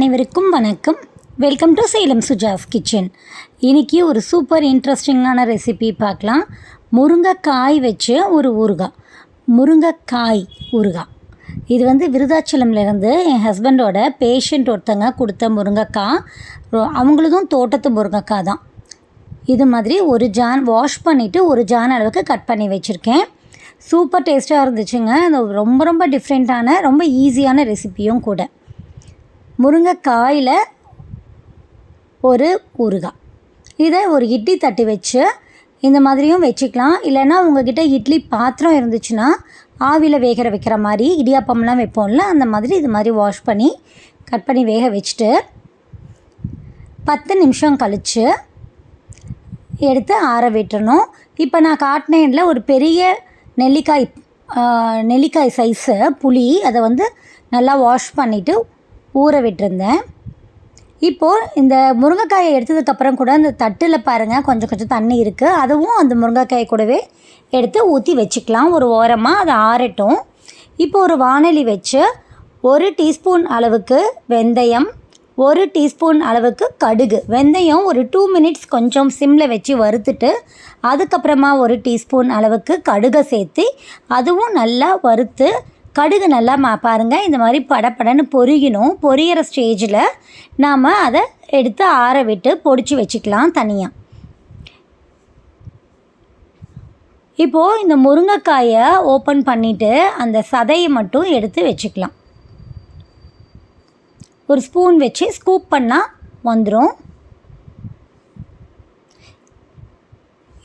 அனைவருக்கும் வணக்கம். Welcome to Salem Suja's kitchen இன்றைக்கி ஒரு சூப்பர் இன்ட்ரெஸ்டிங்கான ரெசிபி பார்க்கலாம். முருங்கைக்காய் வச்சு ஒரு ஊறுகாய் முருங்கைக்காய் ஊறுகாய் இது வந்து விருதாச்சலம்லேருந்து என் ஹஸ்பண்டோட பேஷண்ட் ஒருத்தங்க கொடுத்த முருங்கைக்காய். ரொ- தோட்டத்து முருங்கைக்காய் தான். இது மாதிரி ஒரு ஜான் வாஷ் பண்ணிவிட்டு ஒரு ஜான் அளவுக்கு கட் பண்ணி வச்சுருக்கேன். சூப்பர் டேஸ்ட்டாக இருந்துச்சுங்க. இது ரொம்ப ரொம்ப டிஃப்ரெண்ட்டான ரொம்ப ஈஸியான ரெசிபியும் கூட. முருங்கைக்காயில் ஒரு ஊறுகாய். இதை ஒரு இட்லி தட்டி வச்சு இந்த மாதிரியும் வச்சுக்கலாம். இல்லைன்னா உங்ககிட்ட இட்லி பாத்திரம் இருந்துச்சுன்னா ஆவியில் வேகிற வைக்கிற மாதிரி இடியாப்பம்லாம் வைப்போம்ல அந்த மாதிரி இது மாதிரி வாஷ் பண்ணி கட் பண்ணி வேக வச்சுட்டு பத்து நிமிஷம் கழித்து எடுத்து ஆற விட்டுறணும். இப்போ நான் காட்டினேன்ல ஒரு பெரிய நெல்லிக்காய் நெல்லிக்காய் சைஸு புளி அதை வந்து நல்லா வாஷ் பண்ணிவிட்டு ஊற விட்டுருந்தேன். இப்போது இந்த முருங்கைக்காயை எடுத்ததுக்கப்புறம் கூட அந்த தட்டில் பாருங்கள் கொஞ்சம் கொஞ்சம் தண்ணி இருக்குது அதுவும் அந்த முருங்கைக்காயை கூடவே எடுத்து ஊற்றி வச்சுக்கலாம். ஒரு ஓரமாக அது ஆறட்டும். இப்போ ஒரு வானொலி வச்சு ஒரு டீஸ்பூன் அளவுக்கு வெந்தயம் ஒரு டீஸ்பூன் அளவுக்கு கடுகு. வெந்தயம் ஒரு டூ மினிட்ஸ் கொஞ்சம் சிம்மில் வச்சு வறுத்துட்டு அதுக்கப்புறமா ஒரு டீஸ்பூன் அளவுக்கு கடுகை சேர்த்து அதுவும் நல்லா வறுத்து கடுகு நல்லா மா பாருங்கள் இந்த மாதிரி படபடன்னு பொரியணும். பொரியிற ஸ்டேஜில் நாம் அதை எடுத்து ஆற விட்டு பொடிச்சு வச்சுக்கலாம் தனியாக இப்போது இந்த முருங்கைக்காயை ஓப்பன் பண்ணிவிட்டு அந்த சதையை மட்டும் எடுத்து வச்சுக்கலாம். ஒரு ஸ்பூன் வச்சு ஸ்கூப் பண்ணால் வந்துடும்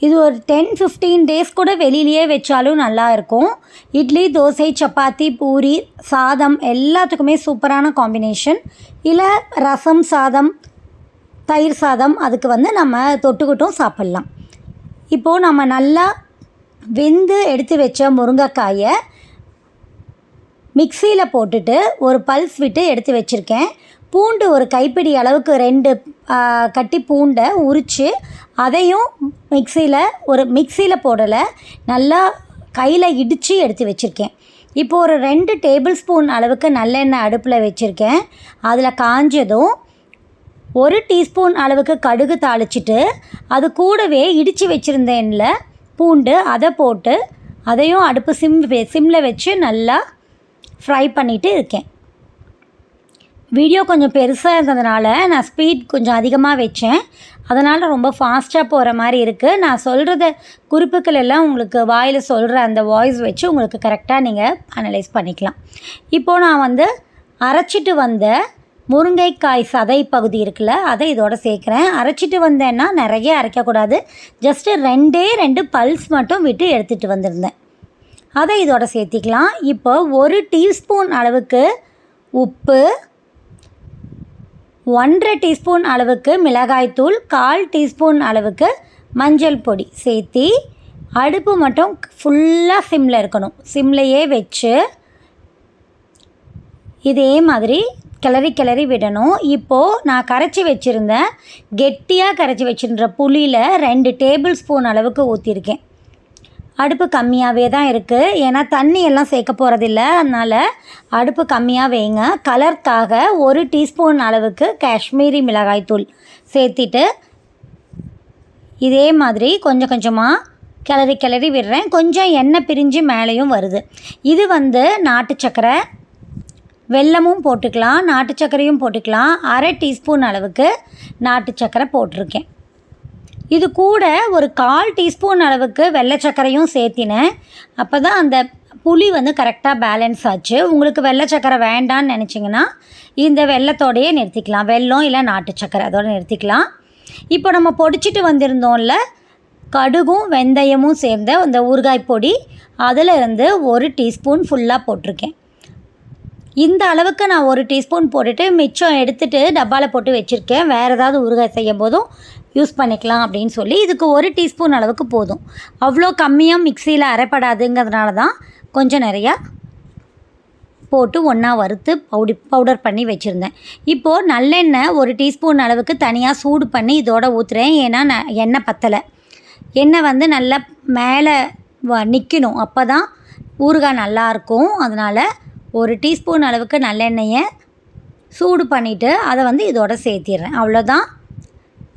இது ஒரு டென் ஃபிஃப்டீன் டேஸ் கூட வெளியிலேயே வச்சாலும் நல்லா இருக்கும் இட்லி தோசை சப்பாத்தி பூரி சாதம் எல்லாத்துக்குமே சூப்பரான காம்பினேஷன் இல்லை ரசம் சாதம் தயிர் சாதம் அதுக்கு வந்து நம்ம தொட்டுக்கிட்டும் சாப்பிட்லாம். இப்போது நம்ம நல்லா வெந்து எடுத்து வச்ச முருங்கைக்காயை மிக்சியில் போட்டுட்டு ஒரு பல்ஸ் விட்டு எடுத்து வச்சுருக்கேன். பூண்டு ஒரு கைப்பிடி அளவுக்கு ரெண்டு கட்டி பூண்டை உரித்து அதையும் மிக்சியில் ஒரு மிக்சியில் போடலை நல்லா கையில் இடித்து எடுத்து வச்சுருக்கேன். இப்போ ஒரு ரெண்டு டேபிள் ஸ்பூன் அளவுக்கு நல்லெண்ணெய் அடுப்பில் வச்சுருக்கேன். அதில் காஞ்சதும் ஒரு டீஸ்பூன் அளவுக்கு கடுகு தாளிச்சிட்டு அது கூடவே இடித்து வச்சுருந்தேன்ல பூண்டு அதை போட்டு அதையும் அடுப்பு சிம் சிம்மில் வச்சு நல்லா ஃப்ரை பண்ணிட்டு இருக்கேன். வீடியோ கொஞ்சம் பெருசாக இருந்ததுனால நான் ஸ்பீட் கொஞ்சம் அதிகமாக வச்சேன். அதனால் ரொம்ப ஃபாஸ்ட்டாக போகிற மாதிரி இருக்குது நான் சொல்கிறத குறிப்புகள் எல்லாம் உங்களுக்கு வாயில் சொல்கிற அந்த வாய்ஸ் வச்சு உங்களுக்கு கரெக்டாக நீங்கள் அனலைஸ் பண்ணிக்கலாம். இப்போது நான் வந்து அரைச்சிட்டு வந்த முருங்கைக்காய் சதை பகுதி இருக்குல்ல அதை இதோட சேர்க்குறேன். அரைச்சிட்டு வந்தேன்னா நிறைய அரைக்கக்கூடாது. ஜஸ்ட்டு ரெண்டே ரெண்டு பல்ஸ் மட்டும் விட்டு எடுத்துகிட்டு வந்திருந்தேன். அதை இதோட சேர்த்திக்கலாம். இப்போ ஒரு டீஸ்பூன் அளவுக்கு உப்பு ஒன்றரை டீஸ்பூன் அளவுக்கு மிளகாய்த்தூள் கால் டீஸ்பூன் அளவுக்கு மஞ்சள் பொடி சேர்த்தி அடுப்பு மட்டும் ஃபுல்லாக சிம்மில் இருக்கணும். சிம்லையே வச்சு இதே மாதிரி கிளறி கிளறி விடணும். இப்போது நான் கரைச்சி வச்சுருந்தேன் கெட்டியாக கரைச்சி வச்சுருந்த புளியில் ரெண்டு டேபிள் ஸ்பூன் அளவுக்கு ஊற்றிருக்கேன் அடுப்பு கம்மியாகவே தான் இருக்குது ஏன்னா தண்ணி எல்லாம் சேர்க்க போகிறதில்ல அதனால் அடுப்பு கம்மியாக வைங்க. கலருக்காக ஒரு டீஸ்பூன் அளவுக்கு காஷ்மீரி மிளகாய்த்தூள் சேர்த்திட்டு இதே மாதிரி கொஞ்சம் கொஞ்சமாக கிளறி கிளறி விடுறேன். கொஞ்சம் எண்ணெய் பிரிஞ்சு மேலேயும் வருது. இது வந்து நாட்டு சக்கரை. வெல்லமும் போட்டுக்கலாம் நாட்டு சக்கரையும் போட்டுக்கலாம். அரை டீஸ்பூன் அளவுக்கு நாட்டு சக்கரை போட்டிருக்கேன். இது கூட ஒரு கால் டீஸ்பூன் அளவுக்கு வெள்ளை சர்க்கரையும் சேர்த்தினேன். அப்போ தான் அந்த புளி வந்து கரெக்டாக பேலன்ஸ் ஆச்சு. உங்களுக்கு வெள்ளை சக்கரை வேண்டான்னு நினச்சிங்கன்னா இந்த வெள்ளத்தோடையே நிறுத்திக்கலாம். வெல்லம் இல்லை நாட்டு சர்க்கரை அதோட நிறுத்திக்கலாம். இப்போ நம்ம பொடிச்சிட்டு வந்திருந்தோம்ல கடுகும் வெந்தயமும் சேர்ந்த அந்த ஊறுகாய் பொடி அதில் இருந்து ஒரு டீஸ்பூன் ஃபுல்லாக போட்டிருக்கேன். இந்த அளவுக்கு நான் ஒரு டீஸ்பூன் போட்டுட்டு மிச்சம் எடுத்துகிட்டு டப்பாவில் போட்டு வச்சுருக்கேன். வேறு ஏதாவது ஊறுகாய் செய்யும் போதும் யூஸ் பண்ணிக்கலாம் அப்படின்னு சொல்லி இதுக்கு ஒரு டீஸ்பூன் அளவுக்கு போதும். அவ்வளோ கம்மியாக மிக்சியில் அரைப்படாதுங்கிறதுனால தான் கொஞ்சம் நிறையா போட்டு ஒன்றா வறுத்து பவுடி பவுடர் பண்ணி வச்சுருந்தேன். இப்போது நல்லெண்ணெய் ஒரு டீஸ்பூன் அளவுக்கு தனியாக சூடு பண்ணி இதோட ஊற்றுறேன் ஏன்னா நான் எண்ணெய் பத்தலை. எண்ணெய் வந்து நல்லா மேலே வ நிற்கணும் அப்போ தான் ஊறுகாய் நல்லாயிருக்கும் அதனால் ஒரு டீஸ்பூன் அளவுக்கு நல்லெண்ணெயை சூடு பண்ணிவிட்டு அதை வந்து இதோட சேர்த்திடுறேன். அவ்வளோதான்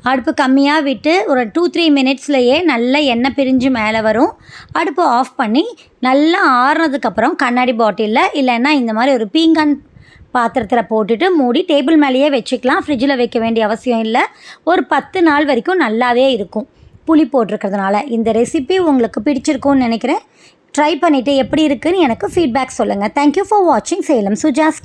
அடுப்பு கம்மியாக விட்டு ஒரு டூ த்ரீ மினிட்ஸ்லையே நல்லா எண்ணெய் பிரிஞ்சு மேலே வரும். அடுப்பு ஆஃப் பண்ணி நல்லா ஆறுனதுக்கப்புறம் கண்ணாடி பாட்டிலில் இல்லைன்னா இந்த மாதிரி ஒரு பீங்கான் பாத்திரத்தில் போட்டுட்டு மூடி டேபிள் மேலேயே வச்சுக்கலாம். ஃப்ரிட்ஜில் வைக்க வேண்டிய அவசியம் இல்லை. ஒரு பத்து நாள் வரைக்கும் நல்லாவே இருக்கும். புளி போட்டிருக்கிறதுனால இந்த ரெசிபி உங்களுக்கு பிடிச்சிருக்கும்னு நினைக்கிறேன். ட்ரை பண்ணிவிட்டு எப்படி இருக்குன்னு எனக்கு ஃபீட்பேக் சொல்லுங்கள் தேங்க்யூ ஃபார் வாட்சிங் சேலம் சுஜாஸ்